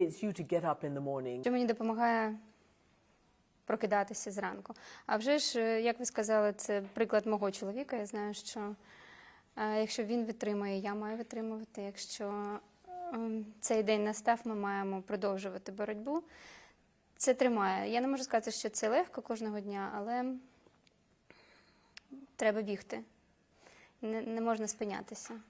It's you to get up in the morning. що мені допомагає прокидатися зранку. А вже ж, е, як ви сказали, це приклад мого чоловіка. Я знаю, що е, якщо він витримує, я маю витримувати. Якщо ем, цей день настав, ми маємо продовжувати боротьбу. Це тримає. Я не можу сказати, що це легко кожного дня, але треба бігти. Не, не можна спинятися.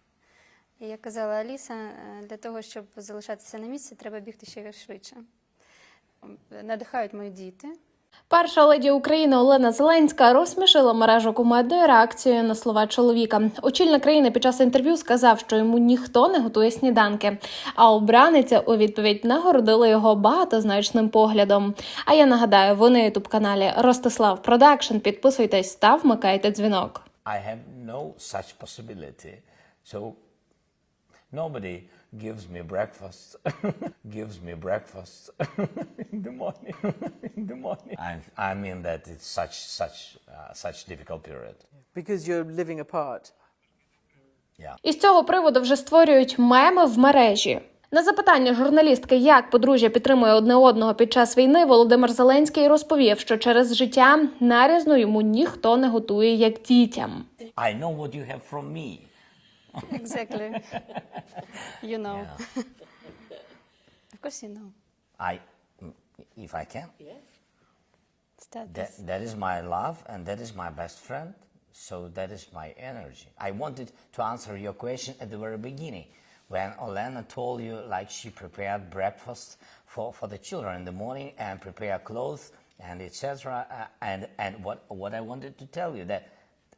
Як казала Аліса, е, для того, щоб залишатися на місці, треба бігти ще швидше. Надихають мої діти. Перша леді України Олена Зеленська розсмішила мережу кумедною реакцією на слова чоловіка. Очільник країни під час інтерв'ю сказав, що йому ніхто не готує сніданки. А обраниця у відповідь нагородила його багатозначним поглядом. А я нагадаю, ви на ютуб каналі Ростислав Продакшн. Підписуйтесь та вмикайте дзвінок. I have no such possibility. So nobody gives me breakfast, gives me breakfast in the morning. in the morning. I, I mean that it's such such uh, such difficult period. Because you're living apart. Yeah. Із цього приводу вже створюють меми в мережі. На запитання журналістки, як подружжя підтримує одне одного під час війни, Володимир Зеленський розповів, що через життя нарізно йому ніхто не готує як дітям. I know what you have from me. Exactly. You know. Of course you know. I, if I can. Start That, this. that is my love and that is my best friend. So that is my energy. I wanted to answer your question at the very beginning when Olena told you like she prepared breakfast for, for the children in the morning and prepare clothes and etc. Uh, and and what what I wanted to tell you that,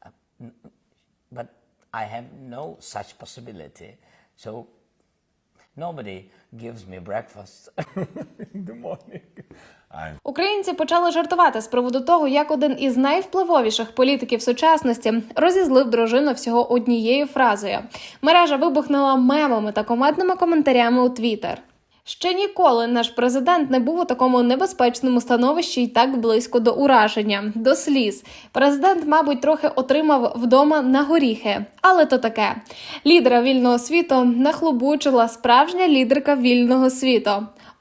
uh, n- but I have no such possibility. So nobody gives me breakfast in the morning. I'm Українці почали жартувати з приводу того, як один із найвпливовіших політиків сучасності розізлив дружину всього однією фразою. Мережа вибухнула мемами та командними коментарями у Твіттер. Ще ніколи наш президент не був у такому небезпечному становищі і так близько до ураження, до сліз. Президент, мабуть, трохи отримав вдома на горіхи, але то таке. Лідера вільного світу нахлобучила справжня лідерка вільного світу.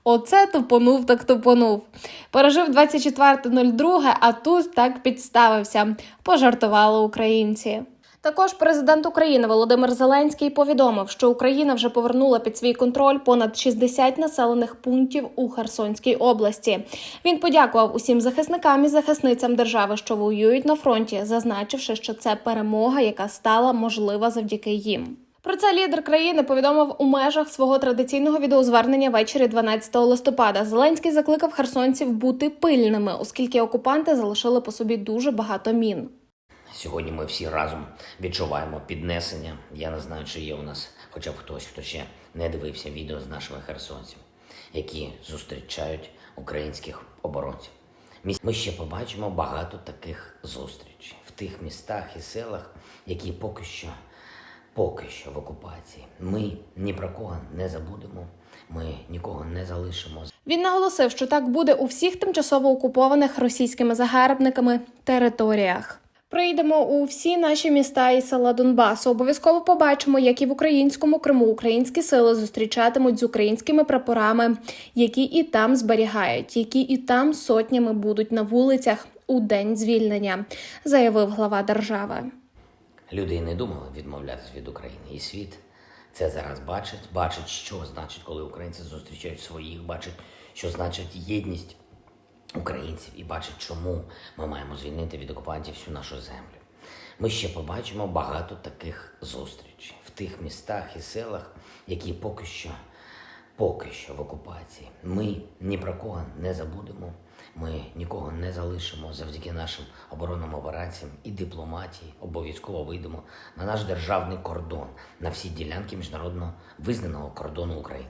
Оце тупонув так тупонув. Пережив 24.02, а тут так підставився. Пожартували українці. Також президент України Володимир Зеленський повідомив, що Україна вже повернула під свій контроль понад 60 населених пунктів у Херсонській області. Він подякував усім захисникам і захисницям держави, що воюють на фронті, зазначивши, що це перемога, яка стала можлива завдяки їм. Про це лідер країни повідомив у межах свого традиційного відеозвернення ввечері 12 листопада. Зеленський закликав херсонців бути пильними, оскільки окупанти залишили по собі дуже багато мін. Сьогодні ми всі разом відчуваємо піднесення. Я не знаю, чи є у нас хоча б хтось, хто ще не дивився відео з нашими херсонців, які зустрічають українських оборонців. Ми ще побачимо багато таких зустрічей в тих містах і селах, які поки що, поки що в окупації. Ми ні про кого не забудемо, ми нікого не залишимо Він наголосив, що так буде у всіх тимчасово окупованих російськими загарбниками територіях. Прийдемо у всі наші міста і села Донбасу. Обов'язково побачимо, як і в українському Криму українські сили зустрічатимуть з українськими прапорами, які і там зберігають, які і там сотнями будуть на вулицях у день звільнення, заявив глава держави. Люди і не думали відмовлятися від України. І світ це зараз бачить, бачить, що значить, коли українці зустрічають своїх, бачить, що значить єдність українців, і бачить, чому ми маємо звільнити від окупантів всю нашу землю. Ми ще побачимо багато таких зустрічей в тих містах і селах, які поки що, поки що в окупації. Ми ні про кого не забудемо. Ми нікого не залишимо завдяки нашим оборонним операціям і дипломатії. Обов'язково вийдемо на наш державний кордон, на всі ділянки міжнародно визнаного кордону України.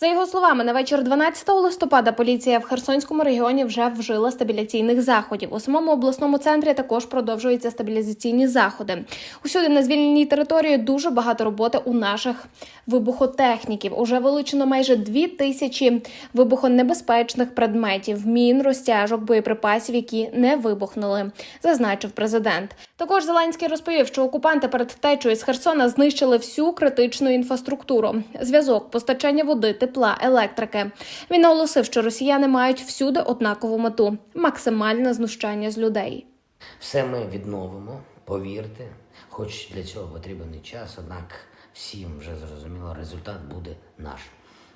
За його словами, на вечір 12 листопада поліція в Херсонському регіоні вже вжила стабіляційних заходів. У самому обласному центрі також продовжуються стабілізаційні заходи. Усюди на звільненій території дуже багато роботи у наших вибухотехніків. Уже вилучено майже дві тисячі вибухонебезпечних предметів, мін, розтяжок, боєприпасів, які не вибухнули, зазначив президент. Також Зеленський розповів, що окупанти перед втечею з Херсона знищили всю критичну інфраструктуру: зв'язок, постачання води, тепла, електрики. Він наголосив, що росіяни мають всюди однакову мету максимальне знущання з людей. Все ми відновимо, повірте, хоч для цього потрібен час, однак всім вже зрозуміло, результат буде наш,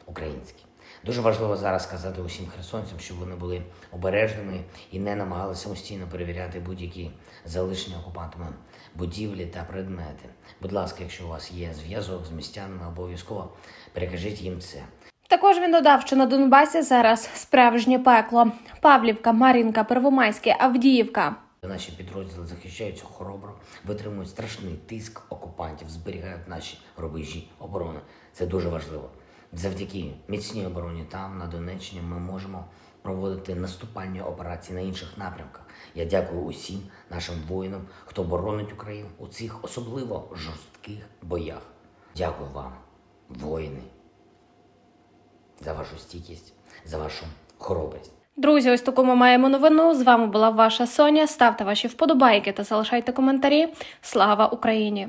український. Дуже важливо зараз сказати усім херсонцям, щоб вони були обережними і не намагалися самостійно перевіряти будь-які залишені окупантами будівлі та предмети. Будь ласка, якщо у вас є зв'язок з містянами, обов'язково перекажіть їм це. Також він додав, що на Донбасі зараз справжнє пекло: Павлівка, Мар'їнка, Первомайське, Авдіївка. Наші підрозділи захищаються хоробро, витримують страшний тиск окупантів, зберігають наші рубежі оборони. Це дуже важливо. Завдяки міцній обороні там, на Донеччині, ми можемо проводити наступальні операції на інших напрямках. Я дякую усім нашим воїнам, хто боронить Україну у цих особливо жорстких боях. Дякую вам, воїни, за вашу стійкість, за вашу хоробрість. Друзі, ось таку ми маємо новину. З вами була ваша Соня. Ставте ваші вподобайки та залишайте коментарі. Слава Україні!